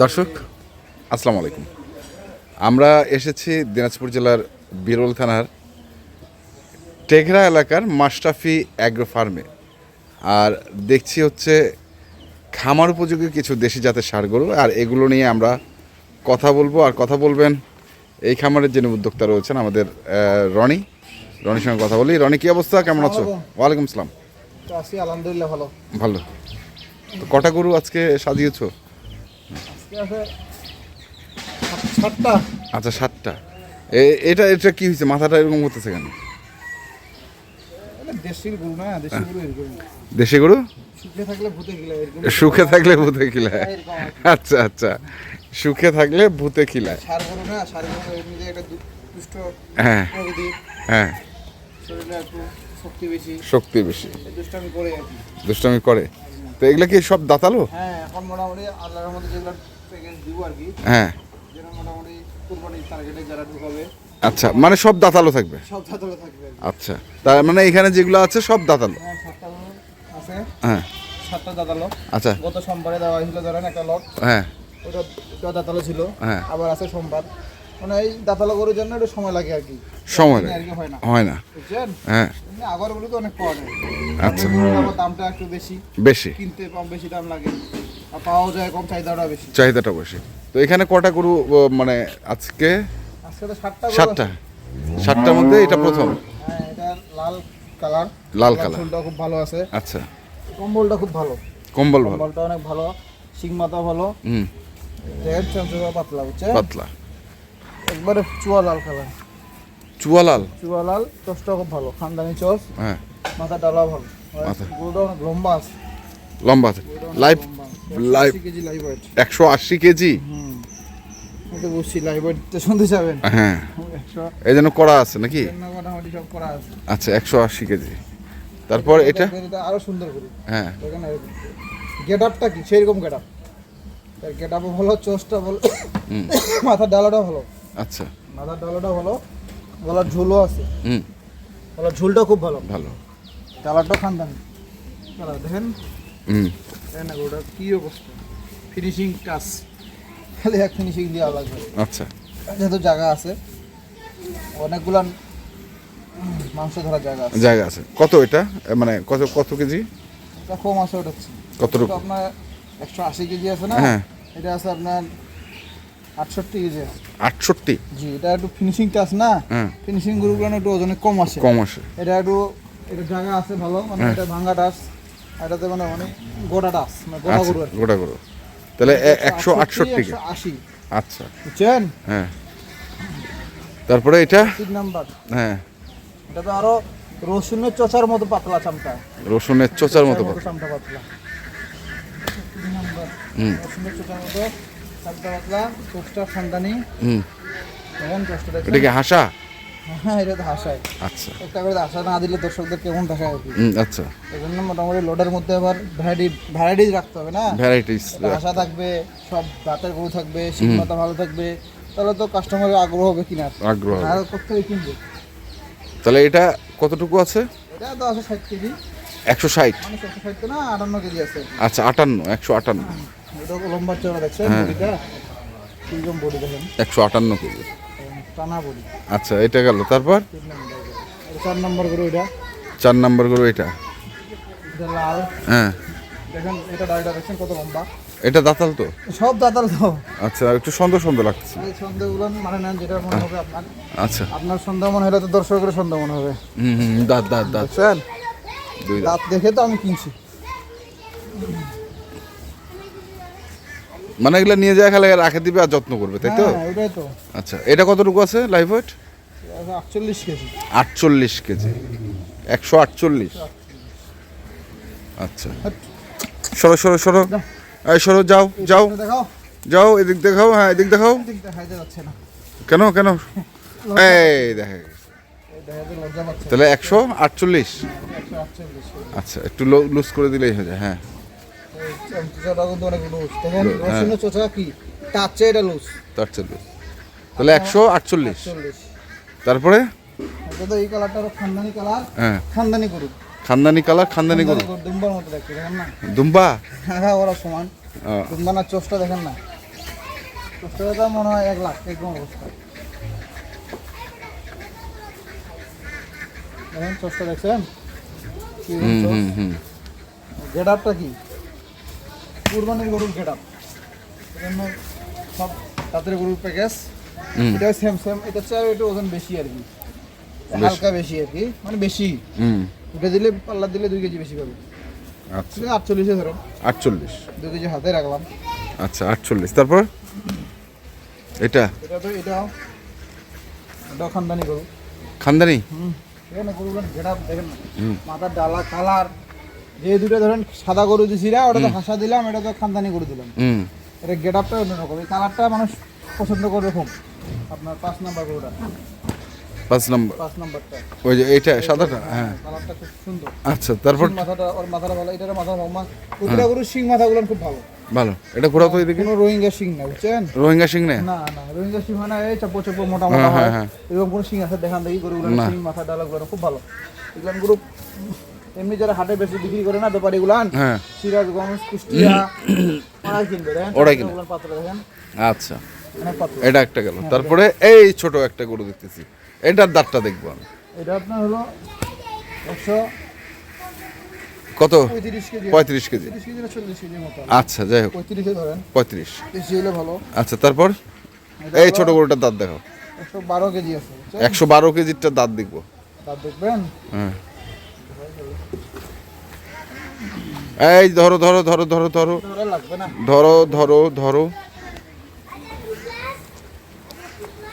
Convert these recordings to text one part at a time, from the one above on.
দর্শক আসসালামু আলাইকুম। আমরা এসেছি দিনাজপুর জেলার বিরল থানার টেঘরা এলাকার মাস্টাফি অ্যাগ্রো ফার্মে। আর দেখছি হচ্ছে খামার উপযোগী কিছু দেশি জাতের সার গরু আর এগুলো নিয়ে আমরা কথা বলব। আর কথা বলবেন এই খামারের যিনি উদ্যোক্তা রয়েছেন আমাদের রনি। রনির সঙ্গে কথা বলি। রনি কি অবস্থা? কেমন আছো? ওয়ালাইকুম আসসালাম। আছি আলহামদুলিল্লাহ ভালো। ভালো। তো কটা গরু আজকে সাজিয়েছো? আচ্ছা সাতটা। এটা এটা কি হয়েছে? মাথাটা এরকম করতেছে কেন? দেশি গরু সুখে থাকলে ভূতে খিলায় আচ্ছা আচ্ছা। সুখে থাকলে ভূতে খিলায়। হ্যাঁ। হ্যাঁ। শক্তি বেশি। দুষ্টামি করে। তো এগুলা কি সব দাতালো? হ্যাঁ এখন মোটামুটি আল্লাহর মধ্যে যেগুলো প্যাকেজ দিব আর কি হ্যাঁ। যেটা মোটামুটি কুরবানির টার্গেটে যারা ঢুকাবে আচ্ছা মানে সব দাতালো থাকবে? সব ছাত্ররা থাকবে আচ্ছা তার মানে এখানে যেগুলো আছে সব দাতালো? হ্যাঁ সাতটা আছে। হ্যাঁ। সাতটা দাদালো আচ্ছা। গত সোমবারে দেওয়া হয়েছিল ধরেন একটা লট। হ্যাঁ। ওটা ওটা দাঁতালো ছিল। হ্যাঁ। আবার আছে সোমবার। মানে এই দাঁতালো গরুর জন্য একটু সময় লাগে আর কি। সময় লাগে। আর কি হয় না। হয় না। বুঝছেন? হ্যাঁ। আগর গরু তো অনেক পাওয়া যায়। আচ্ছা। দামটা একটু বেশি। বেশি। কিনতে কম বেশি দাম লাগে। আর পাওয়াও যায় কম চাহিদাটা বেশি। চাহিদাটা বেশি। তো এখানে কটা গরু মানে আজকে? আজকে তো সাতটা সাতটা। সাতটার মধ্যে এটা প্রথম? হ্যাঁ এটা লাল কালার। লাল কালার। ফুলটা খুব ভালো আছে। আচ্ছা। কম্বলটা খুব ভালো। কম্বল ভালো। কম্বলটা অনেক ভালো। সিং মাথা ভালো। হুম। পাতলা বুঝছে পাতলা। একবারে চুয়া লাল কালার। চুয়ালাল চুয়া লাল চসটা খুব ভালো খানদানি চস হ্যাঁ। মাথা ডালা ভালো। মাথা। গরুটা অনেক লম্বা আছে। লম্বা আছে। লাইভ লাইভ কেজি লাইভ একশো আশি কেজি? বুঝছি লাইভ শুনতে যাবেন। হ্যাঁ। এই জন্য করা আছে নাকি? মোটামুটি সব করা আছে। আচ্ছা একশো আশি কেজি। তারপর এটা আরও সুন্দর করে। হ্যাঁ। গেট আপটা কি? সেরকম গেট আপ গেট আপও ভালো চোসটা ভালো। মাথার ডালাটা ভালো। আচ্ছা। মাথার ডালাটা ভালো গলার ঝুলও আছে। হুম। গলার ঝুলটা খুব ভালো। ভালো। কালারটা খানদানি কালার দেখেন। হুম। দেখেন ওটা কি অবস্থা। ফিনিশিং টাচ খালি এক ফিনিশিং দেওয়া লাগবে। আচ্ছা। যেহেতু জায়গা আছে অনেকগুলান উম, মাংস ধরার জায়গা আছে। জায়গা আছে। কত এটা? মানে কত কত কেজি? এটা কম আছে ওটা হচ্ছে। কতটুকু? আপনার একশো আশি কেজি আছে না? হ্যাঁ। এটা আছে আপনার আটষট্টি আটষট্টি? জি এটা একটু ফিনিশিং টাচ না? ফিনিশিং একটু ওজনে কম আছে কম আসে। এটা একটু এটা জায়গা আছে ভালো মানে। এটা টাচ এটাতে মানে অনেক গোটা টাচ মানে গোটা আচ্ছা গরু গোটা গরু। তাহলে একশো আটষট্টি আশি। আচ্ছা। বুঝছেন? হ্যাঁ। তারপরে এটা? তিন নাম্বার। হ্যাঁ। এটা তো আরও রসুনের চচার মতো পাতলা চামটা রসুনের চোচার মতো পাতা। চামটা পাতলা। হুম। রসুনের চচার মতো এটা কি হাসা? হ্যাঁ এটা তো হাসায় আচ্ছা। একটা করে না দিলে দর্শকদের কেমন দেখায় আচ্ছা। এই জন্য মোটামুটি লোডের মধ্যে আবার ভ্যারাইটি ভ্যারাইটিস রাখতে হবে না? ভ্যারাইটিস থাকবে সব দাঁতের গরু থাকবে ভালো থাকবে তাহলে তো কাস্টমারের আগ্রহ হবে আগ্রহ। আর কোথায় কিনবে তাহলে এটা কতটুকু আছে? এটা তো আছে ষাট কেজি। একশো ষাট। মানে একশো ষাট তো না আটান্ন কেজি আছে। আচ্ছা আটান্ন একশো আটান্ন। লম্বা চড়া দেখছেন হ্যাঁ। বডিটা কীরকম বডি দেখেন? একশো আটান্ন কেজি। টানা বডি। আচ্ছা এটা গেল। তারপর? চার নম্বর গরু এটা। চার নাম্বার গরু এটা। লাল। হ্যাঁ। দেখেন এটা ডাইটা দেখছেন কত লম্বা? এটা দাতাল তো? সব দাতাল তো। আচ্ছা একটু সুন্দর সুন্দর লাগছে এই সন্দেহগুলো মানে নেন যেটা মনে হবে আপনার। আচ্ছা। আপনার সন্দেহ মনে হলে তো দর্শকের সন্দেহ মনে হবে। হুম দাঁত দাঁত দাঁত। দাঁত দেখে তো আমি কিনছি। মানে এগুলো নিয়ে যায় খালে রাখে দিবে আর যত্ন করবে তাই তো? হ্যাঁ ওটাই তো। আচ্ছা এটা কতটুকু আছে লাইফ ওয়েট আটচল্লিশ কেজি। আটচল্লিশ কেজি। একশো আটচল্লিশ। আচ্ছা। সরো সরো সরো। এই সরো যাও যাও। যাও এদিক দেখাও হ্যাঁ এদিক দেখাও। কেন কেন? এই দেখে তাহলে একশো আটচল্লিশ। একশো আটচল্লিশ। আচ্ছা একটু লুজ করে দিলেই হয়ে যায় হ্যাঁ। চোচাটা কিন্তু অনেক লুজ দেখেন হ্যাঁ। এটা লুজ তাহলে একশো আটচল্লিশ। চল্লিশ তারপরে? এই কালারটা খানদানি কালার হ্যাঁ। খানদানি গরু খানদানি কালার খানদানি গরু দুম্বার মতো দেখতে দেখেন না? দুম্বা? হ্যাঁ ওরা সমান। দুম্বা না চোষটা দেখেন না? চোষটা মনে হয় এক লাখ এরকম অবস্থা। দেখেন চোষটা দেখছেন? গেট আপটা কি? কুরবানির গরুর গেট আপ এজন্য সব তাদের গরুর প্যাকেজ। এটা সেম সেম এটা চেয়ে একটু ওজন বেশি আর কি। হালকা বেশি আর কি। মানে বেশি। উঠে দিলে পাল্লা দিলে দুই কেজি বেশি পাবে। আচ্ছা। আটচল্লিশে ধরেন আটচল্লিশ। দুই কেজি হাতে রাখলাম। আচ্ছা আটচল্লিশ। তারপর? এটা? এটা তো এটা এটা খানদানি গরু। খানদানি? হুম। দেখেন না? গরুগুলোর দেখেন মাথার ডালা কালার। যে দুটো ধরেন সাদা গরু দিছি না ওটা তো হাসা দিলাম এটা তো খানদানি গরু দিলাম। এটা গেট আপটা অন্যরকম এই কালারটা মানুষ পছন্দ করবে খুব আপনার পাঁচ নাম্বার গরুটা। পাঁচ নম্বর। পাঁচ নাম্বারটা। ওই যে এইটা সাদাটা? হ্যাঁ কালারটা খুব সুন্দর। আচ্ছা তারপর? মাথাটা ওর মাথাটা ভালো এটার মাথা ভালো। মা- প্রতিটা গরুর শিং মাথাগুলো খুব ভালো। ভালো। এটা ঘোরা তো এদিকে? কোনো রোহিঙ্গা শিং না বুঝছেন? রোহিঙ্গা সিং না? না না রোহিঙ্গা শিং হয় না এই চাপো চাপো মোটা হ্যাঁ, মোটা হয় হ্যাঁ, হ্যাঁ। এরকম কোনো শিং আছে দেখান দেখি গরুগুলো না। শিং মাথা ডালাগুলো খুব ভালো। এগুলো গরু এমনি যারা হাটে বেশি বিক্রি করে না ব্যাপারীগুলো হ্যাঁ। সিরাজগঞ্জ কুষ্টিয়া ওরাই কিনবে ওরাই কিনবে। আচ্ছা। এটা একটা গেল। তারপরে এই ছোট একটা গরু দেখতেছি। এটার দাঁতটা দেখব আমি। এটা আপনার হলো একশো কত? পঁয়ত্রিশ কেজি। আচ্ছা যাই হোক। পঁয়ত্রিশ ভালো। আচ্ছা তারপর? এই ছোট গরুটার দাঁত দেখো একশো বারো কেজি আছে একশো বারো কেজিরটা দাঁত দেখব। তার দেখবেন? হ্যাঁ। এই ধরো ধরো ধরো ধরো ধরো। ধরে ধরো ধরো ধরো।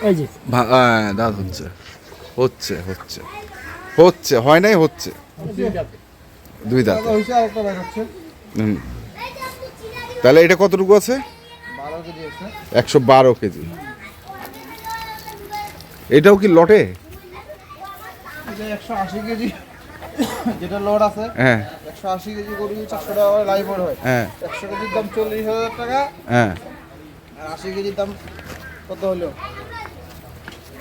এই যে। হ্যাঁ, দাঁত হচ্ছে। হচ্ছে হচ্ছে। হচ্ছে হয় নাই হচ্ছে? দুই দাঁত। হুম। তাহলে এটা কতটুকু আছে? একশো বারো কেজি। এটাও কি লটে? একশো আশি কেজি। যেটা লোড আছে হ্যাঁ। একশো আশি কেজি গরু চারশো টাকা করে লাইভ হয়। হ্যাঁ। একশো কেজির দাম চল্লিশ হাজার টাকা হ্যাঁ। আর আশি কেজির দাম কত হলো?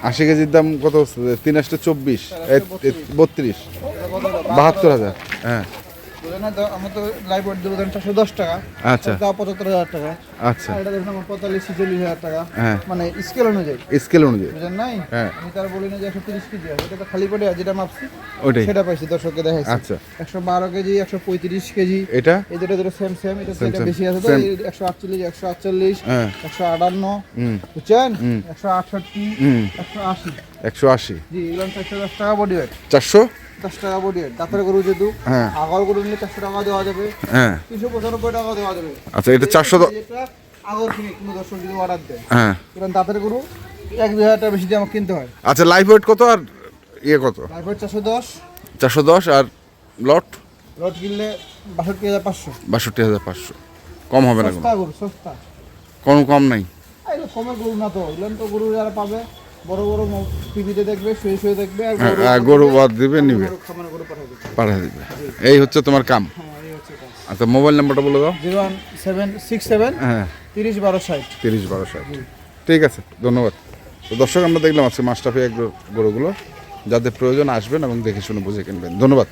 আশি কেজির দাম কত হচ্ছে? তিন আসটা চব্বিশ বত্রিশ? বাহাত্তর হাজার হ্যাঁ। আমার তো লাইভ ওয়েট দেবো চারশো দশ টাকা। আচ্ছা। তাও পঁচাত্তর হাজার টাকা। আচ্ছা। এটা ধরুন আমার পঁয়তাল্লিশ ছেচল্লিশ হাজার টাকা। হ্যাঁ। মানে স্কেল অনুযায়ী। স্কেল অনুযায়ী। বুঝেন নাই? হ্যাঁ। আমি তার বলি না যে একশো তিরিশ কেজি আছে এটা তো খালি পেটে যেটা মাপছি ওইটাই। সেটা পাইছি দর্শককে দেখাইছি। আচ্ছা। একশো বারো কেজি একশো পঁয়ত্রিশ কেজি। এটা? এই সেম সেম এটা বেশি আছে তো একশো আটচল্লিশ একশো আটচল্লিশ হ্যাঁ। একশো আটান্ন। হুম। বুঝছেন? একশো আটষট্টি হুম। একশো আশি। একশো আশি। জি এগুলো চারশো দশ টাকা বডি ওয়েট চারশো? দশ টাকা ওয়েট দাঁতের গরু যেহেতু হ্যাঁ। আগর গরু নিলে চারশো টাকা দেওয়া যাবে। হ্যাঁ। তিনশো পঁচানব্বই টাকা দেওয়া যাবে। আচ্ছা এটা চারশো দ- আগর কিনে কোনো দর্শক যদি অর্ডার দেয়। হ্যাঁ। কারণ দাঁতের গরু এক দুই হাজার টাকা বেশি দিয়ে আমাকে কিনতে হয়। আচ্ছা লাইফ ওয়েট কত আর ইয়ে কত? তারপর চারশো দশ। চারশো দশ আর লট রড কিনলে বাষট্টি হাজার পাঁচশো। বাষট্টি হাজার পাঁচশো। কম হবে না সস্তা গরু সস্তা। কোনো কম নাই। কমে গরু না তো। তো গরু যারা পাবে বড় বড় টিভিতে দেখবে শুয়ে শুয়ে দেখবে আর হ্যাঁ, গরু- বাদ দিবে নিবে। পাঠিয়ে দিবে। এই হচ্ছে তোমার কাম। হ্যাঁ কাজ আচ্ছা মোবাইল নাম্বারটা বলে দাও। Zero one seven six seven হ্যাঁ। তিরিশ বারো ষাট। তিরিশ বারো ষাট। ঠিক আছে ধন্যবাদ। তো দর্শক আমরা দেখলাম আজকে মাস্টাফে এক গরুগুলো। যাদের প্রয়োজন আসবেন এবং দেখে শুনে বুঝে কিনবেন। ধন্যবাদ।